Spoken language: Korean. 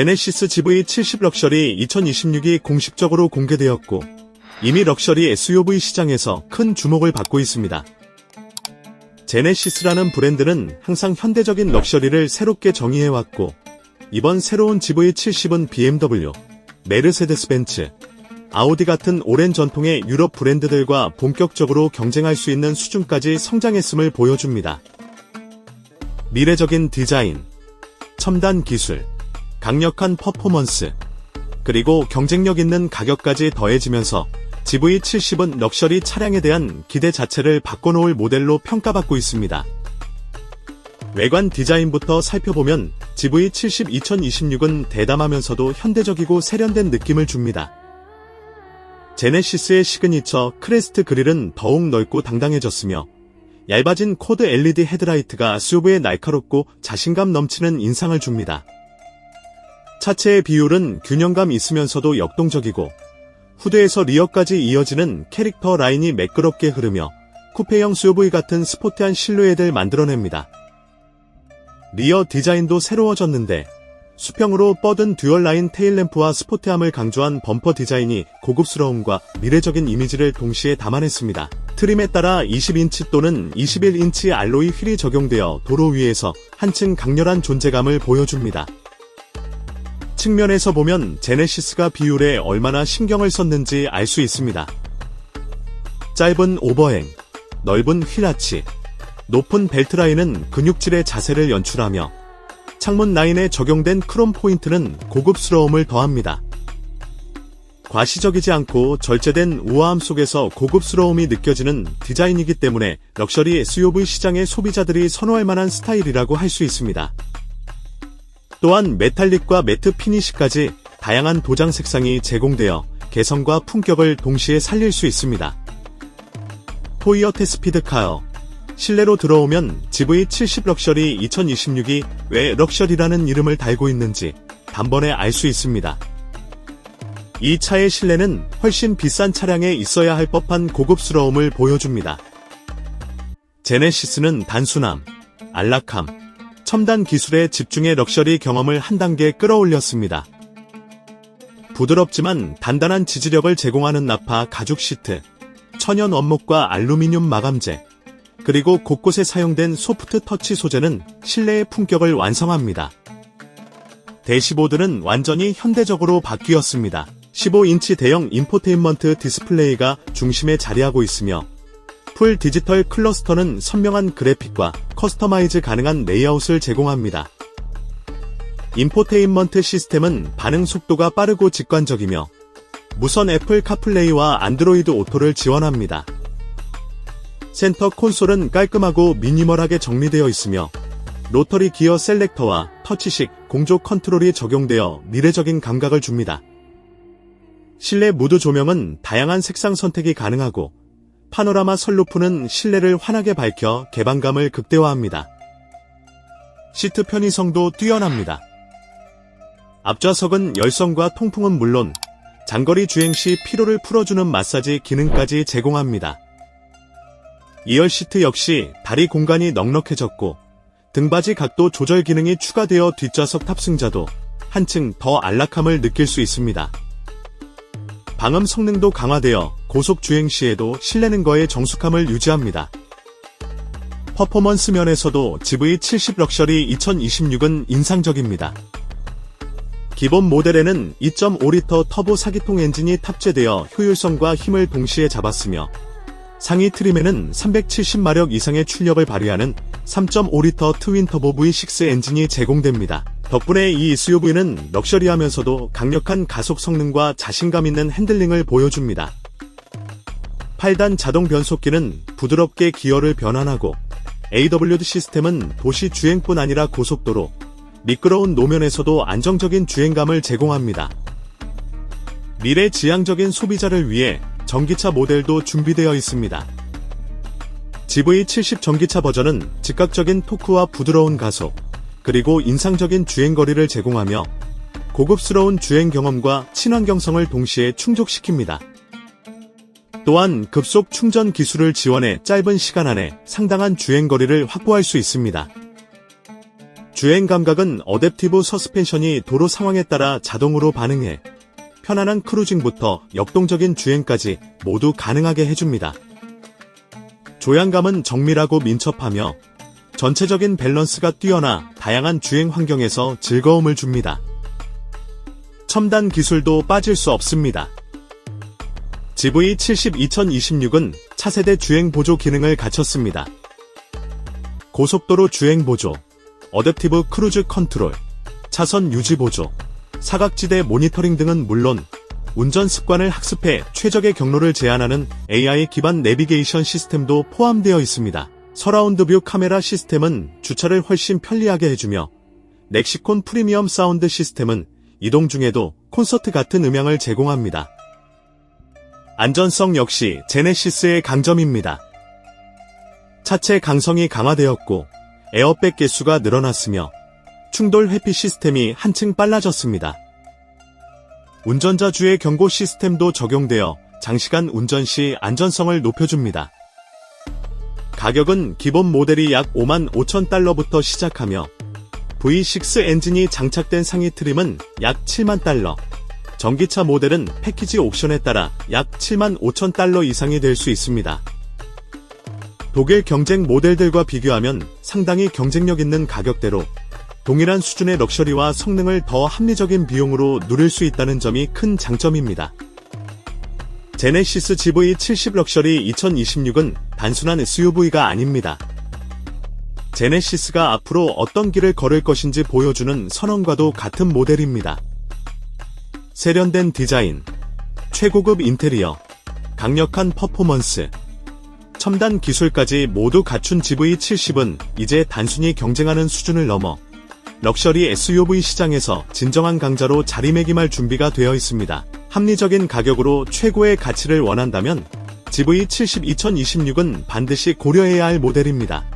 제네시스 GV70 럭셔리 2026이 공식적으로 공개되었고 이미 럭셔리 SUV 시장에서 큰 주목을 받고 있습니다. 제네시스라는 브랜드는 항상 현대적인 럭셔리를 새롭게 정의해왔고 이번 새로운 GV70은 BMW, 메르세데스 벤츠, 아우디 같은 오랜 전통의 유럽 브랜드들과 본격적으로 경쟁할 수 있는 수준까지 성장했음을 보여줍니다. 미래적인 디자인, 첨단 기술, 강력한 퍼포먼스, 그리고 경쟁력 있는 가격까지 더해지면서 GV70은 럭셔리 차량에 대한 기대 자체를 바꿔놓을 모델로 평가받고 있습니다. 외관 디자인부터 살펴보면 GV70 2026은 대담하면서도 현대적이고 세련된 느낌을 줍니다. 제네시스의 시그니처 크레스트 그릴은 더욱 넓고 당당해졌으며 얇아진 코드 LED 헤드라이트가 SUV에 날카롭고 자신감 넘치는 인상을 줍니다. 차체의 비율은 균형감 있으면서도 역동적이고 후대에서 리어까지 이어지는 캐릭터 라인이 매끄럽게 흐르며 쿠페형 SUV 같은 스포티한 실루엣을 만들어냅니다. 리어 디자인도 새로워졌는데 수평으로 뻗은 듀얼 라인 테일램프와 스포티함을 강조한 범퍼 디자인이 고급스러움과 미래적인 이미지를 동시에 담아냈습니다. 트림에 따라 20인치 또는 21인치 알로이 휠이 적용되어 도로 위에서 한층 강렬한 존재감을 보여줍니다. 측면에서 보면 제네시스가 비율에 얼마나 신경을 썼는지 알 수 있습니다. 짧은 오버행, 넓은 휠아치, 높은 벨트 라인은 근육질의 자세를 연출하며 창문 라인에 적용된 크롬 포인트는 고급스러움을 더합니다. 과시적이지 않고 절제된 우아함 속에서 고급스러움이 느껴지는 디자인이기 때문에 럭셔리 SUV 시장의 소비자들이 선호할 만한 스타일이라고 할 수 있습니다. 또한 메탈릭과 매트 피니시까지 다양한 도장 색상이 제공되어 개성과 품격을 동시에 살릴 수 있습니다. 토이어테 스피드카어 실내로 들어오면 GV70 럭셔리 2026이 왜 럭셔리라는 이름을 달고 있는지 단번에 알 수 있습니다. 이 차의 실내는 훨씬 비싼 차량에 있어야 할 법한 고급스러움을 보여줍니다. 제네시스는 단순함, 안락함, 첨단 기술에 집중해 럭셔리 경험을 한 단계 끌어올렸습니다. 부드럽지만 단단한 지지력을 제공하는 나파 가죽 시트, 천연 원목과 알루미늄 마감재, 그리고 곳곳에 사용된 소프트 터치 소재는 실내의 품격을 완성합니다. 대시보드는 완전히 현대적으로 바뀌었습니다. 15인치 대형 인포테인먼트 디스플레이가 중심에 자리하고 있으며 풀 디지털 클러스터는 선명한 그래픽과 커스터마이즈 가능한 레이아웃을 제공합니다. 인포테인먼트 시스템은 반응 속도가 빠르고 직관적이며 무선 애플 카플레이와 안드로이드 오토를 지원합니다. 센터 콘솔은 깔끔하고 미니멀하게 정리되어 있으며 로터리 기어 셀렉터와 터치식 공조 컨트롤이 적용되어 미래적인 감각을 줍니다. 실내 무드 조명은 다양한 색상 선택이 가능하고 파노라마 선루프는 실내를 환하게 밝혀 개방감을 극대화합니다. 시트 편의성도 뛰어납니다. 앞좌석은 열선과 통풍은 물론 장거리 주행 시 피로를 풀어주는 마사지 기능까지 제공합니다. 2열 시트 역시 다리 공간이 넉넉해졌고 등받이 각도 조절 기능이 추가되어 뒷좌석 탑승자도 한층 더 안락함을 느낄 수 있습니다. 방음 성능도 강화되어 고속 주행 시에도 실내 능거의 정숙함을 유지합니다. 퍼포먼스 면에서도 GV70 럭셔리 2026은 인상적입니다. 기본 모델에는 2.5리터 터보 사기통 엔진이 탑재되어 효율성과 힘을 동시에 잡았으며 상위 트림에는 370마력 이상의 출력을 발휘하는 3.5리터 트윈 터보 V6 엔진이 제공됩니다. 덕분에 이 SUV는 럭셔리하면서도 강력한 가속 성능과 자신감 있는 핸들링을 보여줍니다. 8단 자동 변속기는 부드럽게 기어를 변환하고 AWD 시스템은 도시 주행뿐 아니라 고속도로, 미끄러운 노면에서도 안정적인 주행감을 제공합니다. 미래 지향적인 소비자를 위해 전기차 모델도 준비되어 있습니다. GV70 전기차 버전은 즉각적인 토크와 부드러운 가속, 그리고 인상적인 주행거리를 제공하며 고급스러운 주행 경험과 친환경성을 동시에 충족시킵니다. 또한 급속 충전 기술을 지원해 짧은 시간 안에 상당한 주행거리를 확보할 수 있습니다. 주행 감각은 어댑티브 서스펜션이 도로 상황에 따라 자동으로 반응해 편안한 크루징부터 역동적인 주행까지 모두 가능하게 해줍니다. 조향감은 정밀하고 민첩하며 전체적인 밸런스가 뛰어나 다양한 주행 환경에서 즐거움을 줍니다. 첨단 기술도 빠질 수 없습니다. GV70 2026은 차세대 주행 보조 기능을 갖췄습니다. 고속도로 주행 보조, 어댑티브 크루즈 컨트롤, 차선 유지 보조, 사각지대 모니터링 등은 물론 운전 습관을 학습해 최적의 경로를 제한하는 AI 기반 내비게이션 시스템도 포함되어 있습니다. 서라운드 뷰 카메라 시스템은 주차를 훨씬 편리하게 해주며 넥시콘 프리미엄 사운드 시스템은 이동 중에도 콘서트 같은 음향을 제공합니다. 안전성 역시 제네시스의 강점입니다. 차체 강성이 강화되었고 에어백 개수가 늘어났으며 충돌 회피 시스템이 한층 빨라졌습니다. 운전자 주의 경고 시스템도 적용되어 장시간 운전 시 안전성을 높여줍니다. 가격은 기본 모델이 약 5만 5천 달러부터 시작하며 V6 엔진이 장착된 상위 트림은 약 7만 달러, 전기차 모델은 패키지 옵션에 따라 약 7만 5천 달러 이상이 될 수 있습니다. 독일 경쟁 모델들과 비교하면 상당히 경쟁력 있는 가격대로 동일한 수준의 럭셔리와 성능을 더 합리적인 비용으로 누릴 수 있다는 점이 큰 장점입니다. 제네시스 GV70 럭셔리 2026은 단순한 SUV가 아닙니다. 제네시스가 앞으로 어떤 길을 걸을 것인지 보여주는 선언과도 같은 모델입니다. 세련된 디자인, 최고급 인테리어, 강력한 퍼포먼스, 첨단 기술까지 모두 갖춘 GV70은 이제 단순히 경쟁하는 수준을 넘어 럭셔리 SUV 시장에서 진정한 강자로 자리매김할 준비가 되어 있습니다. 합리적인 가격으로 최고의 가치를 원한다면 GV70 2026은 반드시 고려해야 할 모델입니다.